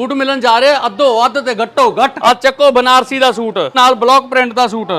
Suit ਮਿਲਣ ਜਾ ਰਹੇ, ਅੱਧੋ ਅੱਧ ਤੇ ਘੱਟੋ ਘੱਟ। ਆ ਚੱਕੋ ਬਨਾਰਸੀ ਦਾ ਸੂਟ, ਨਾਲ ਬਲੌਕ ਪ੍ਰਿੰਟ ਦਾ ਸੂਟ।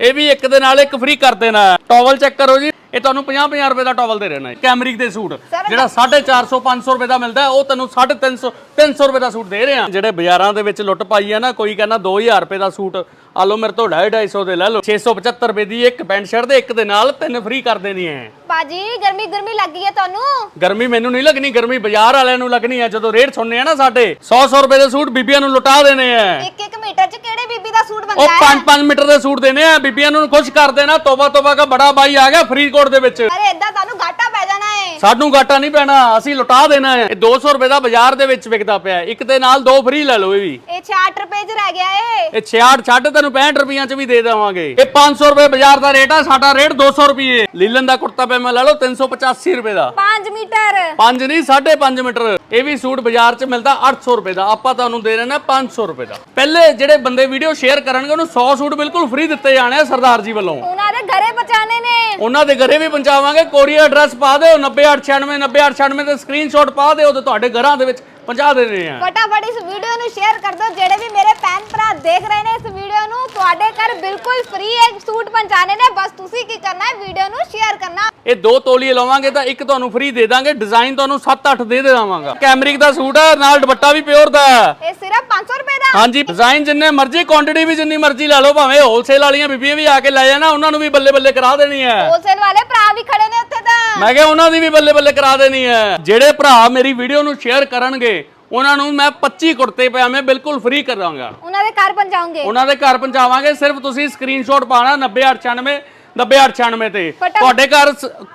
ਇਹ ਵੀ ਇੱਕ ਦੇ ਨਾਲ ਇੱਕ ਫ੍ਰੀ ਕਰ ਦੇਣਾ। ਟਾਵਲ ਚੈੱਕ ਕਰੋ ਜੀ। ਇਹ ਤੁਹਾਨੂੰ 50 50 ਰੁਪਏ ਦਾ ਟਾਵਲ ਦੇ ਰਹਿਣਾ ਹੈ। ਕੈਮਰਿਕ ਦੇ ਸੂਟ। ਜਿਹੜਾ 450 500 ਰੁਪਏ ਦਾ ਮਿਲਦਾ ਉਹ ਤੈਨੂੰ 350 300 ਰੁਪਏ ਦਾ ਸੂਟ ਦੇ ਰਹੇ ਆ ਜਿਹੜੇ ਬਾਜ਼ਾਰਾਂ ਦੇ ਵਿੱਚ ਲੁੱਟ ਪਾਈ ਆ ਨਾ ਕੋਈ ਕਹਿੰਦਾ 2000 ਰੁਪਏ ਦਾ ਸੂਟ ਆ ਲਓ ਮੇਰੇ ਤੋਂ 250 ਦੇ ਲੈ ਲਓ। 675 ਰੁਪਏ ਦੀ ਇੱਕ ਪੈਂਟ ਸ਼ਰਟ ਦੇ ਇੱਕ ਦੇ ਨਾਲ ਤਿੰਨ ਫ੍ਰੀ ਕਰ ਦੇਣੀ ਹੈ। ਬਾਜੀ ਗਰਮੀ ਗਰਮੀ ਲੱਗੀ ਹੈ ਤੁਹਾਨੂੰ? ਗਰਮੀ ਮੈਨੂੰ ਨਹੀਂ ਲੱਗਣੀ ਗਰਮੀ ਬਾਜ਼ਾਰ ਵਾਲਿਆਂ ਨੂੰ ਲੱਗਣੀ ਹੈ। ਜਦੋਂ ਰੇਟ ਸੁਣਨੇ ਆ ਨਾ ਸਾਡੇ 100 100 ਰੁਪਏ ਦੇ ਸੂਟ ਬੀਬੀਆਂ ਨੂੰ ਲੁਟਾ ਦੇਣੇ ਆ ਇੱਕ ਇੱਕ ਮੀਟਰ 'ਚ ਕਿਹੜੇ ਬੀਬੀ ਦਾ ਸੂਟ ਉਹ ਬਣਦਾ ਹੈ? 5-5 ਮੀਟਰ ਦੇ ਸੂਟ ਦੇਣੇ ਆ। ਬੀਬੀਆਂ ਨੂੰ ਖੁਸ਼ ਕਰ ਦੇਣਾ। ਤੋਬਾ ਤੋਬਾ ਦਾ ਬੜਾ ਬਾਈ ਆ ਗਿਆ ਫਰੀਦਕੋਟ ਦੇ ਵਿੱਚ। ਅਰੇ ਏਦਾਂ ਤੁਹਾਨੂੰ ਘਾਟਾ ਪੈ ਜਾਣਾ ਹੈ ਸਾਨੂੰ ਘਾਟਾ ਨਹੀਂ ਪੈਣਾ ਅਸੀਂ ਲੁਟਾ ਦੇਣਾ ਹੈ ਇਹ 200 ਰੁਪਏ ਦਾ ਬਾਜ਼ਾਰ ਦੇ ਵਿੱਚ ਵਿਕਦਾ ਪਿਆ ਹੈ। ਇੱਕ ਦੇ ਨਾਲ ਦੋ ਫ੍ਰੀ ਲੈ ਲਓ ਇਹ ਵੀ। ਇਹ 66 ਰੁਪਏ 'ਚ ਰਹਿ ਗਿਆ ਏ। ਇਹ 66 ਛੱਡ ਤੈਨੂੰ 65 ਰੁਪਈਆਂ ਚ ਵੀ ਦੇ ਦੇਵਾਂਗੇ। ਇਹ 500 ਰੁਪਏ ਬਾਜ਼ਾਰ ਦਾ ਰੇਟ ਆ ਸਾਡਾ ਰੇਟ 200 ਰੁਪਏ ਲੀਲਨ ਦਾ ਕੁੜਤਾ ਪਜਾਮਾ ਲੈ ਲਓ 385 ਰੁਪਏ ਦਾ। 5 ਮੀਟਰ। 5 ਨਹੀਂ 5.5 ਮੀਟਰ। ਇਹ ਵੀ ਸੂਟ ਬਾਜ਼ਾਰ 'ਚ ਮਿਲਦਾ 800 ਰੁਪਏ ਦਾ। ਆਪਾਂ ਤੁਹਾਨੂੰ ਦੇ ਰਹੇ ਨੇ 500 ਰੁਪਏ ਦਾ। ਪਹਿਲੇ ਜਿਹੜੇ ਬੰਦੇ ਵੀਡੀਓ ਸ਼ੇਅਰ ਕਰਨਗੇ ਉਹਨੂੰ 100 ਸੂਟ ਬਿਲਕੁਲ ਫ੍ਰੀ ਦਿੱਤੇ ਜਾਣੇ ਆ ਸਰਦਾਰ ਜੀ ਵੱਲੋਂ। ਉਹਨਾਂ ਘਰੇ ਪਹੁੰਚਾਣੇ ਨੇ। ਉਹਨਾਂ ਦੇ ਘਰੇ ਵੀ ਪਹੁੰਚਾਵਾਂਗੇ। ਕੋਰੀਅਰ ਐਡਰੈਸ ਪਾ ਦਿਓ 9896 9896 ਤੇ ਸਕਰੀਨਸ਼ਾਟ ਪਾ ਦਿਓ ਤੇ ਤੁਹਾਡੇ ਘਰਾਂ ਦੇ ਵਿੱਚ ਪਹੁੰਚਾ ਦੇਣੇ ਆ ਫਟਾਫਟ ਇਸ ਵੀਡੀਓ ਨੂੰ ਸ਼ੇਅਰ ਕਰ ਦਿਓ। ਜਿਹੜੇ ਵੀ ਮੇਰੇ ਭੈਣ ਭਰਾ ਦੇਖ ਰਹੇ ਨੇ ਇਸ ਵੀਡੀਓ ਨੂੰ ਤੁਹਾਡੇ ਘਰ ਬਿਲਕੁਲ ਫ੍ਰੀ ਇੱਕ ਸੂਟ ਪਹੁੰਚਾਣੇ ਨੇ ਬਸ ਤੁਸੀਂ ਕੀ ਕਰਨਾ ਹੈ ਵੀਡੀਓ ਨੂੰ ਸ਼ੇਅਰ ਕਰਨਾ ਇਹ ਦੋ ਤੋਲੀਏ ਲਵਾਂਗੇ ਤਾਂ ਇੱਕ ਤੁਹਾਨੂੰ ਫ੍ਰੀ ਦੇ ਦਾਂਗੇ ਡਿਜ਼ਾਈਨ ਤੁਹਾਨੂੰ 7-8 ਦੇ ਦੇਵਾਂਗਾ। ਕੈਮਰਿਕ ਦਾ ਸੂਟ ਹੈ ਨਾਲ ਦੁਪੱਟਾ ਵੀ ਪਿਓਰ ਦਾ ਇਹ ਸਿਰਫ 500 ਰੁਪਏ ਦਾ? ਹਾਂਜੀ ਡਿਜ਼ਾਈਨ ਜਿੰਨੇ ਮਰਜ਼ੀ ਕੁਆਂਟੀਟੀ ਵੀ ਜਿੰਨੀ ਮਰਜ਼ੀ ਲੈ ਲਓ ਭਾਵੇਂ ਹੋਲਸੇਲ ਵਾਲੀਆਂ ਬੀਬੀਆਂ ਵੀ ਆ ਕੇ ਲੈ ਜਾਣਾ ਉਹਨਾਂ ਨੂੰ ਵੀ ਬੱਲੇ ਬੱਲੇ ਕਰਾ ਦੇਣੀ ਹੈ। ਹੋਲਸੇਲ ਵਾਲੇ ਭਰਾ ਵੀ ਖੜੇ ਨੇ ਉੱਥੇ ਤਾਂ। ਮੈਂ ਕਿਹਾ ਉਹਨਾਂ ਦੀ ਵੀ ਬੱਲੇ ਬੱਲੇ ਕਰਾ ਦੇਣੀ ਹੈ। ਜਿਹੜੇ ਭਰਾ ਮੇਰੀ ਵੀਡੀਓ ਨੂੰ ਸ਼ੇਅਰ ਕਰਨਗੇ ਉਹਨਾਂ ਨੂੰ ਮੈਂ 25 ਕੁੜਤੇ ਪਜਾਮੇ ਬਿਲਕੁਲ ਫ੍ਰੀ ਕਰਾਂਗਾ। ਉਹਨਾਂ ਦੇ ਘਰ ਪਹੁੰਚਾਉਂਗੇ ਉਹਨਾਂ ਦੇ ਘਰ ਪਹੁੰਚਾਵਾਂਗੇ ਸਿਰਫ ਤੁਸੀਂ ਸਕਰੀਨਸ਼ਾਟ ਪਾਣਾ 9098 9098 ਤੇ। ਤੁਹਾਡੇ ਘਰ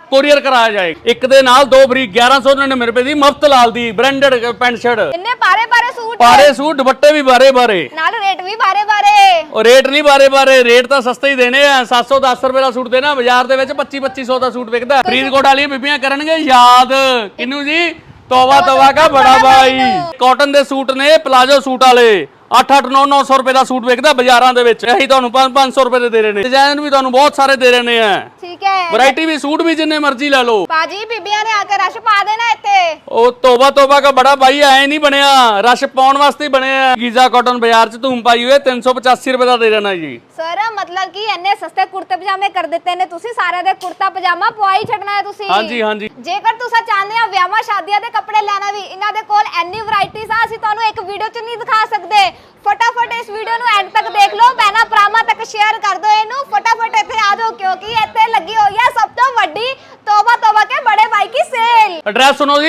ਕੋਰੀਅਰ ਕਰਾਇਆ ਜਾਏ ਇੱਕ ਦੇ ਨਾਲ ਦੋ ਫ੍ਰੀ 1199 ਰੁਪਏ ਦੀ ਮੁਫਤ ਲਾਲ ਦੀ ਬ੍ਰਾਂਡਡ ਪੈਂਟ ਸ਼ਰਟ। ਇੰਨੇ ਪਾਰੇ ਪਾਰੇ ਸੂਟ ਪਾਰੇ ਸੂਟ ਦੁਪੱਟੇ ਵੀ ਬਾਰੇ ਬਾਰੇ। ਨਾਲ ਰੇਟ ਵੀ ਬਾਰੇ ਬਾਰੇ। ਉਹ ਰੇਟ ਨਹੀਂ ਬਾਰੇ ਬਾਰੇ ਰੇਟ ਤਾਂ ਸਸਤੇ ਹੀ ਦੇਣੇ ਆ। 710 ਰੁਪਏ ਦਾ ਸੂਟ ਦੇਣਾ ਬਾਜ਼ਾਰ ਦੇ ਵਿੱਚ 25 2500 ਦਾ ਸੂਟ ਵਿਕਦਾ। ਫਰੀਦਕੋਟ ਵਾਲੀਆਂ ਬੀਬੀਆਂ ਕਰਨਗੇ ਯਾਦ। ਕਿਨੂੰ ਜੀ? ਤੋਬਾ ਤੋਬਾ ਕਾ ਬੜਾ ਭਾਈ ਕਾਟਨ ਦੇ ਸੂਟ ਨੇ ਪਲਾਜੋ ਸੂਟ ਵਾਲੇ। 8-8 9-900 ਰੁਪਏ ਦਾ ਸੂਟ ਵਿਕਦਾ ਬਾਜ਼ਾਰਾਂ ਦੇ ਵਿੱਚ। ਅਸੀਂ ਤੁਹਾਨੂੰ 5-500 ਰੁਪਏ ਦੇ ਦੇ ਰਹੇ ਨੇ। ਡਿਜ਼ਾਈਨ ਵੀ ਤੁਹਾਨੂੰ ਬਹੁਤ ਸਾਰੇ ਦੇ ਰਹੇ ਨੇ ਆ ਠੀਕ ਹੈ ਵੈਰਾਈਟੀ ਵੀ ਸੂਟ ਵੀ ਜਿੰਨੇ ਮਰਜ਼ੀ ਲੈ ਲਓ। ਬਾਜੀ ਬੀਬੀਆਂ ਨੇ ਆ ਕੇ ਰਸ਼ ਪਾ ਦੇਣਾ ਇੱਥੇ। ਉਹ ਤੋਬਾ ਤੋਬਾ ਕਾ ਬੜਾ ਭਾਈ ਐ ਨਹੀਂ ਬਣਿਆ। ਰਸ਼ ਪਾਉਣ ਵਾਸਤੇ ਹੀ ਬਣਿਆ ਗੀਜ਼ਾ ਕਾਟਨ ਬਾਜ਼ਾਰ 'ਚ ਧੂਮ ਪਾਈ ਹੋਏ 385 ਰੁਪਏ ਦਾ ਦੇ ਦੇਣਾ ਜੀ। ਸਰ ਮਤਲਬ ਕਿ ਇੰਨੇ ਸਸਤੇ ਕੁੜਤੇ ਪਜਾਮੇ ਕਰ ਦਿੱਤੇ ਨੇ। ਤੁਸੀਂ ਸਾਰਿਆਂ ਦੇ ਕੁੜਤਾ ਪਜਾਮਾ ਪਵਾਈ ਛੱਡਣਾ ਹੈ ਤੁਸੀਂ। ਹਾਂਜੀ ਹਾਂਜੀ। ਜੇਕਰ ਤੁਸੀਂ ਚਾਹੁੰਦੇ ਆ ਵਿਆਹਾਂ ਸ਼ਾਦੀਆਂ ਦੇ ਕੱਪੜੇ ਲੈਣਾ ਵੀ ਇਹਨਾਂ ਦੇ ਕੋਲ ਐਨੀ ਵੈਰਾਈਟੀਜ਼ ਆ ਅਸੀਂ ਤੁਹਾਨੂੰ ਇੱਕ ਵੀਡੀਓ 'ਚ ਨਹੀਂ ਦਿਖਾ ਸਕਦੇ। ਫਟਾਫਟ ਇਸ ਵੀਡੀਓ ਨੂੰ ਐਂਡ ਤੱਕ ਦੇਖ ਲਓ। ਬੈਨਾ ਪ੍ਰਾਮਾ ਤੱਕ ਸ਼ੇਅਰ ਕਰ ਦਿਓ ਇਹਨੂੰ। ਫਟਾਫਟ ਇੱਥੇ ਆ ਜਾਓ, ਕਿਉਂਕਿ ਇੱਥੇ ਲੱਗੀ ਹੋਈ ਹੈ ਸਭ ਤੋਂ ਵੱਡੀ ਤੋਬਾ ਤੋਬਾ ਕੇ ਬੜੇ ਭਾਈ ਕੀ ਸੇਲ ਐਡਰੈਸ ਸੁਣੋ ਜੀ।